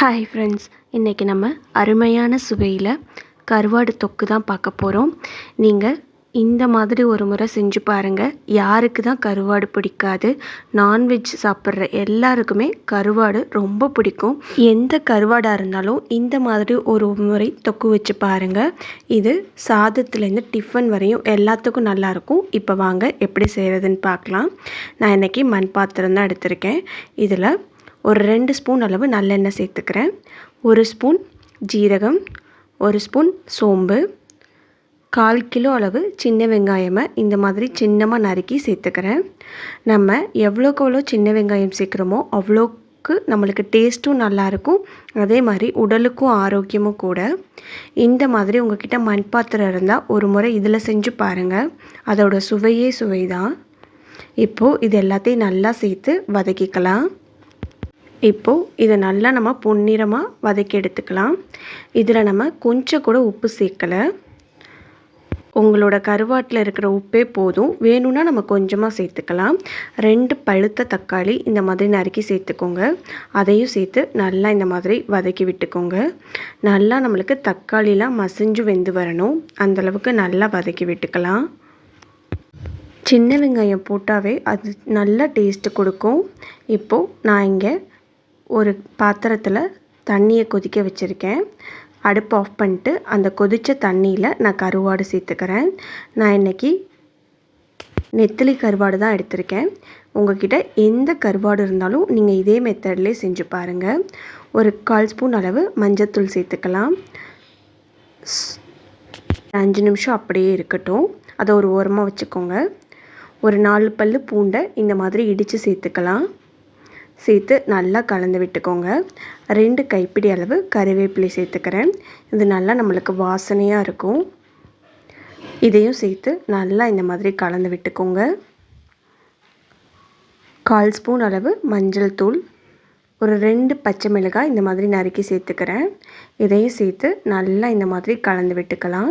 Hi friends இன்றைக்கி நம்ம அருமையான சுவையில் கருவாடு தொக்கு தான் பார்க்க போகிறோம் நீங்கள் இந்த மாதிரி ஒரு முறை செஞ்சு பாருங்கள் யாருக்கு தான் கருவாடு பிடிக்காது நான்வெஜ் சாப்பிட்ற எல்லாருக்குமே கருவாடு ரொம்ப பிடிக்கும். எந்த கருவாடாக இருந்தாலும் இந்த மாதிரி ஒரு முறை தொக்கு வச்சு பாருங்கள் இது சாதத்துலேருந்து டிஃபன் வரையும் எல்லாத்துக்கும் நல்லாயிருக்கும். இப்போ வாங்க எப்படி செய்கிறதுன்னு பார்க்கலாம். நான் இன்றைக்கி மண் பாத்திரம் தான் எடுத்திருக்கேன். இதில் ஒரு ரெண்டு ஸ்பூன் அளவு நல்லெண்ணெய் சேர்த்துக்கிறேன். ஒரு ஸ்பூன் ஜீரகம் ஒரு ஸ்பூன் சோம்பு கால் கிலோ அளவு சின்ன வெங்காயமை இந்த மாதிரி சின்னமாக நறுக்கி சேர்த்துக்கிறேன். நம்ம எவ்வளோக்கு எவ்வளோ சின்ன வெங்காயம் சேர்க்குறோமோ அவ்வளோக்கு நம்மளுக்கு டேஸ்ட்டும் நல்லாயிருக்கும் அதே மாதிரி உடலுக்கும் ஆரோக்கியமும் கூட. இந்த மாதிரி உங்ககிட்ட மண் பாத்திரம் இருந்தால் ஒரு முறை இதில் செஞ்சு பாருங்கள் அதோடய சுவையே சுவை தான் இப்போது இது எல்லாத்தையும் நல்லா சேர்த்து வதக்கிக்கலாம். இப்போது இதை நல்லா நம்ம பொன்னிறமாக வதக்கி எடுத்துக்கலாம். இதில் நம்ம கொஞ்சம் கூட உப்பு சேர்க்கலை. உங்களோட கருவாட்டில் இருக்கிற உப்பே போதும். வேணும்னா நம்ம கொஞ்சமாக சேர்த்துக்கலாம். ரெண்டு பழுத்த தக்காளி இந்த மாதிரி நறுக்கி சேர்த்துக்கோங்க. அதையும் சேர்த்து நல்லா இந்த மாதிரி வதக்கி விட்டுக்கோங்க. நல்லா நம்மளுக்கு தக்காளிலாம் மசிஞ்சு வெந்து வரணும். அந்தளவுக்கு நல்லா வதக்கி விட்டுக்கலாம். சின்ன வெங்காயம் போட்டாவே அது நல்லா டேஸ்ட்டு கொடுக்கும். இப்போது நான் இங்கே ஒரு பாத்திரத்தில் தண்ணியை கொதிக்க வச்சுருக்கேன். அடுப்பு ஆஃப் பண்ணிட்டு அந்த கொதித்த தண்ணியில் நான் கருவாடு சேர்த்துக்கிறேன். நான் இன்றைக்கி நெத்திலி கருவாடு தான் எடுத்திருக்கேன். உங்கள்கிட்ட எந்த கருவாடு இருந்தாலும் நீங்கள் இதே மெத்தட்லேயே செஞ்சு பாருங்கள் ஒரு கால் ஸ்பூன் அளவு மஞ்சத்தூள் சேர்த்துக்கலாம். அஞ்சு நிமிஷம் அப்படியே இருக்கட்டும். அதை ஒரு ஓரமாக வச்சுக்கோங்க. ஒரு நாலு பல் பூண்டை இந்த மாதிரி இடித்து சேர்த்துக்கலாம். சேர்த்து நல்லா கலந்து விட்டுக்கோங்க. ரெண்டு கைப்பிடி அளவு கருவேப்பிலை சேர்த்துக்கிறேன். இது நல்லா நம்மளுக்கு வாசனையாக இருக்கும். இதையும் சேர்த்து நல்லா இந்த மாதிரி கலந்து விட்டுக்கோங்க. கால் ஸ்பூன் அளவு மஞ்சள் தூள் ஒரு ரெண்டு பச்சை மிளகாய் இந்த மாதிரி நறுக்கி சேர்த்துக்கிறேன். இதையும் சேர்த்து நல்லா இந்த மாதிரி கலந்து விட்டுக்கலாம்.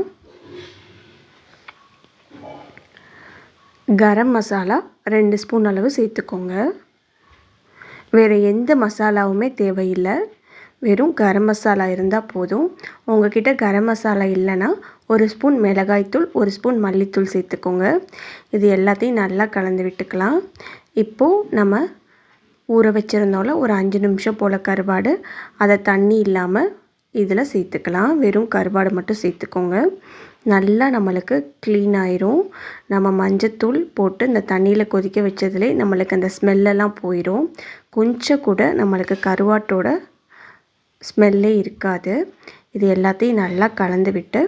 கரம் மசாலா ரெண்டு ஸ்பூன் அளவு சேர்த்துக்கோங்க. வேறு எந்த மசாலாவுமே தேவையில்லை. வெறும் கரம் மசாலா இருந்தால் போதும். உங்ககிட்ட கரம் மசாலா இல்லைன்னா ஒரு ஸ்பூன் மிளகாய்த்தூள் ஒரு ஸ்பூன் மல்லித்தூள் சேர்த்துக்கோங்க. இது எல்லாத்தையும் நல்லா கலந்து விட்டுக்கலாம். இப்போது நம்ம ஊற வச்சுருந்தோம்ல ஒரு அஞ்சு நிமிஷம் போல் கருவாடு அதை தண்ணி இல்லாமல் இதில் சேர்த்துக்கலாம். வெறும் கருவாடு மட்டும் சேர்த்துக்கோங்க. நல்லா நம்மளுக்கு க்ளீன் ஆயிரும். நம்ம மஞ்சத்தூள் போட்டு இந்த தண்ணியில் கொதிக்க வச்சதுலே நம்மளுக்கு அந்த ஸ்மெல்லெல்லாம் போயிடும் கொஞ்சம் கூட நம்மளுக்கு கருவாட்டோட ஸ்மெல்லே இருக்காது. இது எல்லாத்தையும் நல்லா கலந்து விட்டு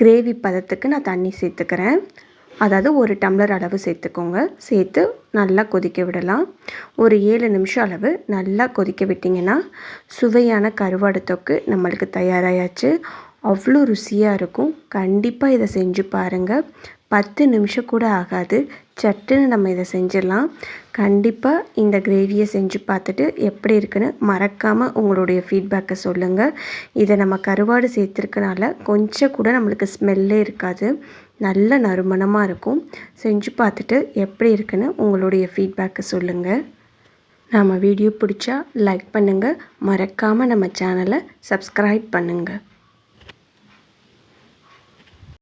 கிரேவி பதத்துக்கு நான் தண்ணி சேர்த்துக்கிறேன். அதாவது ஒரு டம்ளர் அளவு சேர்த்துக்கோங்க. சேர்த்து நல்லா கொதிக்க விடலாம். ஒரு ஏழு நிமிஷம் அளவு நல்லா கொதிக்க விட்டிங்கன்னா சுவையான கருவாடு தொக்கு நம்மளுக்கு தயாராகியாச்சு அவ்வளோ ருசியாக இருக்கும். கண்டிப்பாக இதை செஞ்சு பாருங்கள் பத்து நிமிஷம் கூட ஆகாது. சட்டுன்னு நம்ம இதை செஞ்சிடலாம். கண்டிப்பாக இந்த கிரேவியை செஞ்சு பார்த்துட்டு எப்படி இருக்குன்னு மறக்காமல் உங்களுடைய ஃபீட்பேக்கை சொல்லுங்கள் இதை நம்ம கருவாடு சேர்த்துருக்கனால கொஞ்சம் கூட நம்மளுக்கு ஸ்மெல்லே இருக்காது. நல்ல நறுமணமாக இருக்கும். செஞ்சு பார்த்துட்டு எப்படி இருக்குன்னு உங்களுடைய ஃபீட்பேக்கை சொல்லுங்கள் நம்ம வீடியோ பிடிச்சா லைக் பண்ணுங்கள் மறக்காமல் நம்ம சேனலை சப்ஸ்கிரைப் பண்ணுங்கள்